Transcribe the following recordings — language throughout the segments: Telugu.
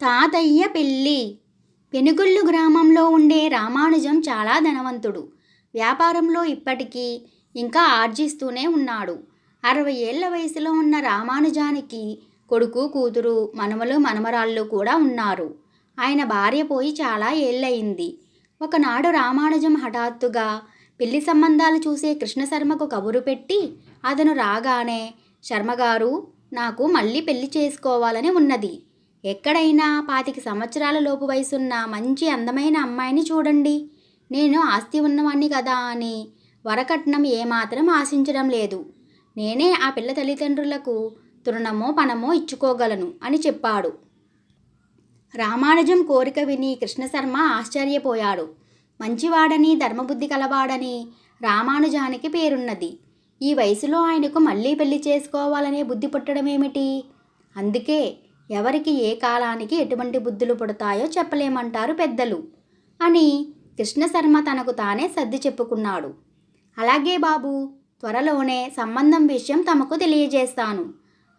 తాతయ్య పెళ్ళి. పెనుగుళ్ళు గ్రామంలో ఉండే రామానుజం చాలా ధనవంతుడు. వ్యాపారంలో ఇప్పటికీ ఇంకా ఆర్జిస్తూనే ఉన్నాడు. అరవై ఏళ్ళ వయసులో ఉన్న రామానుజానికి కొడుకు కూతురు మనమలు మనమరాళ్ళు కూడా ఉన్నారు. ఆయన భార్య పోయి చాలా ఏళ్ళయింది. ఒకనాడు రామానుజం హఠాత్తుగా పెళ్ళి సంబంధాలు చూసే కృష్ణశర్మకు కబురు పెట్టి అతను రాగానే శర్మగారు నాకు మళ్ళీ పెళ్ళి చేసుకోవాలని ఉన్నది. ఎక్కడైనా పాతిక సంవత్సరాల లోపు వయసున్న మంచి అందమైన అమ్మాయిని చూడండి. నేను ఆస్తి ఉన్నవాణ్ణి కదా అని వరకట్నం ఏమాత్రం ఆశించడం లేదు. నేనే ఆ పిల్ల తల్లిదండ్రులకు తృణమో పణమో ఇచ్చుకోగలను అని చెప్పాడు. రామానుజం కోరిక విని కృష్ణశర్మ ఆశ్చర్యపోయాడు. మంచివాడని ధర్మబుద్ధి కలవాడని రామానుజానికి పేరున్నది. ఈ వయసులో ఆయనకు మళ్ళీ పెళ్ళి చేసుకోవాలనే బుద్ధి పుట్టడమేమిటి? అందుకే ఎవరికి ఏ కాలానికి ఎటువంటి బుద్ధులు పుడతాయో చెప్పలేమంటారు పెద్దలు అని కృష్ణశర్మ తనకు తానే సర్ది చెప్పుకున్నాడు. అలాగే బాబు త్వరలోనే సంబంధం విషయం తమకు తెలియజేస్తాను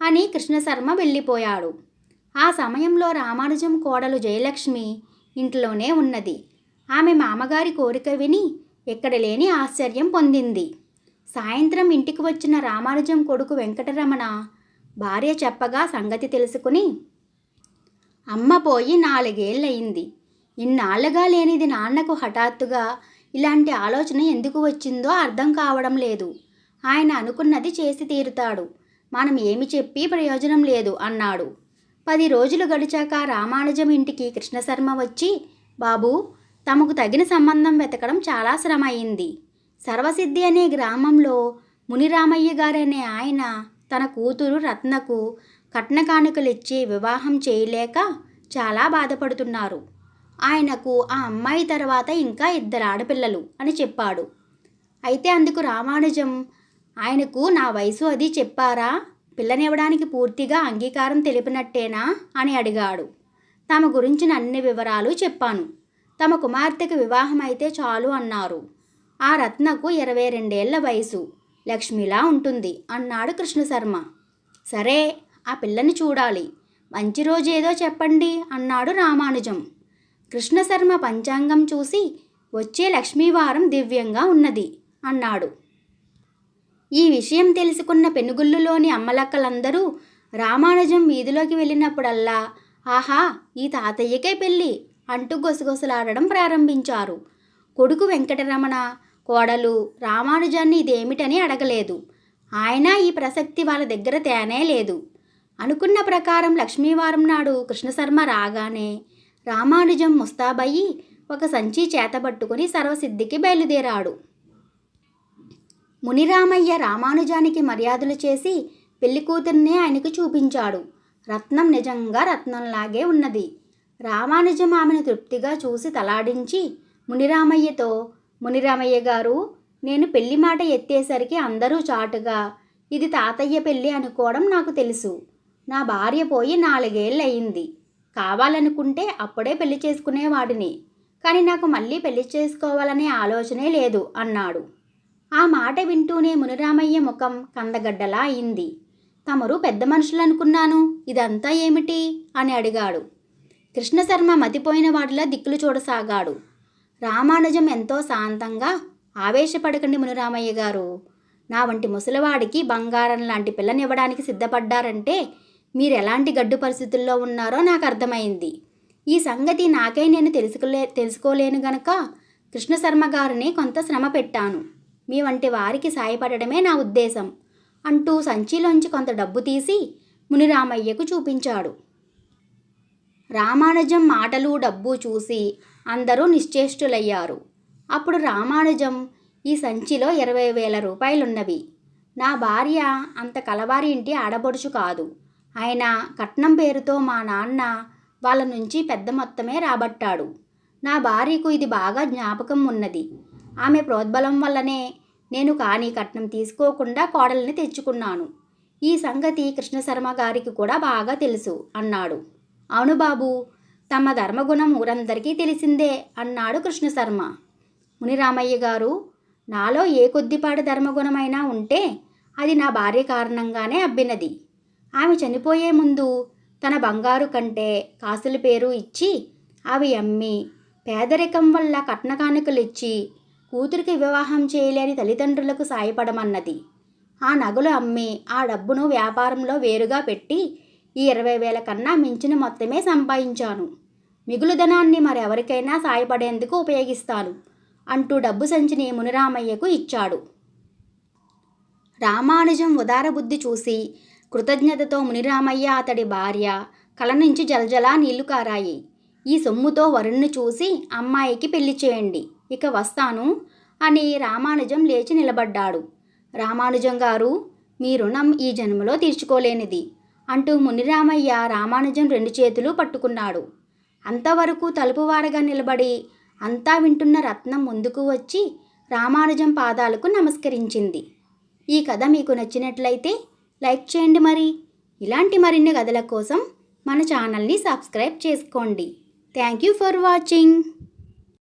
అని కృష్ణశర్మ వెళ్ళిపోయాడు. ఆ సమయంలో రామానుజం కోడలు జయలక్ష్మి ఇంట్లోనే ఉన్నది. ఆమె మామగారి కోరిక విని ఎక్కడ లేని ఆశ్చర్యం పొందింది. సాయంత్రం ఇంటికి వచ్చిన రామానుజం కొడుకు వెంకటరమణ భార్య చెప్పగా సంగతి తెలుసుకుని అమ్మ పోయి నాలుగేళ్ళయింది. ఇన్నాళ్ళుగా లేనిది నాన్నకు హఠాత్తుగా ఇలాంటి ఆలోచన ఎందుకు వచ్చిందో అర్థం కావడం లేదు. ఆయన అనుకున్నది చేసి తీరుతాడు. మనం ఏమి చెప్పి ప్రయోజనం లేదు అన్నాడు. పది రోజులు గడిచాక రామానుజం ఇంటికి కృష్ణశర్మ వచ్చి బాబు తమకు తగిన సంబంధం వెతకడం చాలా శ్రమ అయింది సర్వసిద్ధి అనే గ్రామంలో మునిరామయ్య గారనే ఆయన తన కూతురు రత్నకు కట్న కానుకలిచ్చి వివాహం చేయలేక చాలా బాధపడుతున్నారు. ఆయనకు ఆ అమ్మాయి తర్వాత ఇంకా ఇద్దరు ఆడపిల్లలు అని చెప్పాడు. అయితే అందుకు రామానుజం ఆయనకు నా వయసు అది చెప్పారా? పిల్లనివ్వడానికి పూర్తిగా అంగీకారం తెలిపినట్టేనా? అని అడిగాడు. తమ గురించిన అన్ని వివరాలు చెప్పాను. తమ కుమార్తెకు వివాహం అయితే చాలు అన్నారు. ఆ రత్నకు ఇరవై రెండేళ్ళ వయసు. లక్ష్మిలా ఉంటుంది. అన్నాడు కృష్ణశర్మ. సరే ఆ పిల్లని చూడాలి. మంచి రోజేదో చెప్పండి అన్నాడు రామానుజం. కృష్ణశర్మ పంచాంగం చూసి వచ్చే లక్ష్మీవారం దివ్యంగా ఉన్నది అన్నాడు. ఈ విషయం తెలుసుకున్న పెనుగుళ్ళులోని అమ్మలక్కలందరూ రామానుజం వీధిలోకి వెళ్ళినప్పుడల్లా ఆహా ఈ తాతయ్యకే పెళ్ళి అంటూ గొసగొసలాడడం ప్రారంభించారు. కొడుకు వెంకటరమణ కోడలు రామానుజాన్ని ఇదేమిటని అడగలేదు. ఆయన ఈ ప్రసక్తి వాళ్ళ దగ్గర తేనే లేదు. అనుకున్న ప్రకారం లక్ష్మీవారం నాడు కృష్ణశర్మ రాగానే రామానుజం ముస్తాబయ్యి ఒక సంచి చేతబట్టుకుని సర్వసిద్ధికి బయలుదేరాడు. మునిరామయ్య రామానుజానికి మర్యాదలు చేసి పెళ్ళి కూతుర్నే ఆయనకు చూపించాడు. రత్నం నిజంగా రత్నంలాగే ఉన్నది. రామానుజం ఆమెను తృప్తిగా చూసి తలాడించి మునిరామయ్యతో మునిరామయ్య గారు నేను పెళ్ళి మాట ఎత్తేసరికి అందరూ చాటుగా ఇది తాతయ్య పెళ్ళి అనుకోవడం నాకు తెలుసు. నా భార్య పోయి నాలుగేళ్ళయింది. కావాలనుకుంటే అప్పుడే పెళ్ళి చేసుకునేవాడిని. కానీ నాకు మళ్ళీ పెళ్ళి చేసుకోవాలనే ఆలోచనే లేదు అన్నాడు. ఆ మాట వింటూనే మునిరామయ్య ముఖం కందగడ్డలా అయింది. తమరు పెద్ద మనుషులనుకున్నాను ఇదంతా ఏమిటి? అని అడిగాడు. కృష్ణశర్మ మతిపోయిన వాటిలా దిక్కులు చూడసాగాడు. రామానుజం ఎంతో శాంతంగా ఆవేశపడకండి మునిరామయ్య గారు. నా వంటి ముసలివాడికి బంగారం లాంటి పిల్లనివ్వడానికి సిద్ధపడ్డారంటే మీరు ఎలాంటి గడ్డు పరిస్థితుల్లో ఉన్నారో నాకు అర్థమైంది. ఈ సంగతి నాకై నేను తెలుసుకోలే తెలుసుకోలేను గనక కృష్ణశర్మ గారిని కొంత శ్రమ పెట్టాను. మీ వంటి వారికి సాయపడడమే నా ఉద్దేశం అంటూ సంచిలోంచి కొంత డబ్బు తీసి మునిరామయ్యకు చూపించాడు. రామానుజం మాటలు డబ్బు చూసి అందరూ నిశ్చేష్టులయ్యారు. అప్పుడు రామానుజం ఈ సంచిలో ఇరవై వేల రూపాయలున్నవి. నా భార్య అంత కలవారి ఇంటి ఆడబడుచు కాదు. ఆయన కట్నం పేరుతో మా నాన్న వాళ్ళ నుంచి పెద్ద మొత్తమే రాబట్టాడు. నా భార్యకు ఇది బాగా జ్ఞాపకం ఉన్నది. ఆమె ప్రోద్బలం వల్లనే నేను కానీ కట్నం తీసుకోకుండా కోడల్ని తెచ్చుకున్నాను. ఈ సంగతి కృష్ణశర్మ గారికి కూడా బాగా తెలుసు అన్నాడు. అవును బాబు తమ ధర్మగుణం ఊరందరికీ తెలిసిందే అన్నాడు కృష్ణశర్మ. మునిరామయ్య గారు నాలో ఏ కొద్దిపాటి ధర్మగుణమైనా ఉంటే అది నా భార్య కారణంగానే అబ్బినది. ఆమె చనిపోయే ముందు తన బంగారు కంటే కాసుల పేరు ఇచ్చి అవి అమ్మి పేదరికం వల్ల కట్న కానుకలు ఇచ్చి కూతురికి వివాహం చేయలేని తల్లిదండ్రులకు సాయపడమన్నది. ఆ నగలు అమ్మి ఆ డబ్బును వ్యాపారంలో వేరుగా పెట్టి ఈ ఇరవై వేల కన్నా మించిన మొత్తమే సంపాదించాను. మిగులు ధనాన్ని మరెవరికైనా సాయపడేందుకు ఉపయోగిస్తాను అంటూ డబ్బు సంచిని మునిరామయ్యకు ఇచ్చాడు. రామానుజం ఉదారబుద్ధి చూసి కృతజ్ఞతతో మునిరామయ్య అతడి భార్య కల నుంచి జలజలా నీళ్ళు కారాయి. ఈ సొమ్ముతో వరుణ్ణి చూసి అమ్మాయికి పెళ్ళి చేయండి ఇక వస్తాను అని రామానుజం లేచి నిలబడ్డాడు. రామానుజం గారు మీ రుణం ఈ జన్మలో తీర్చుకోలేనిది. అంటూ మునిరామయ్య రామానుజం రెండు చేతులు పట్టుకున్నాడు. అంతవరకు తలుపువారగా నిలబడి అంతా వింటున్న రత్నం ముందుకు వచ్చి రామానుజం పాదాలకు నమస్కరించింది. ఈ కథ మీకు నచ్చినట్లయితే లైక్ చేయండి మరి. ఇలాంటి మరిన్ని కథల కోసం మన ఛానల్ని సబ్స్క్రైబ్ చేసుకోండి. Thank you for watching.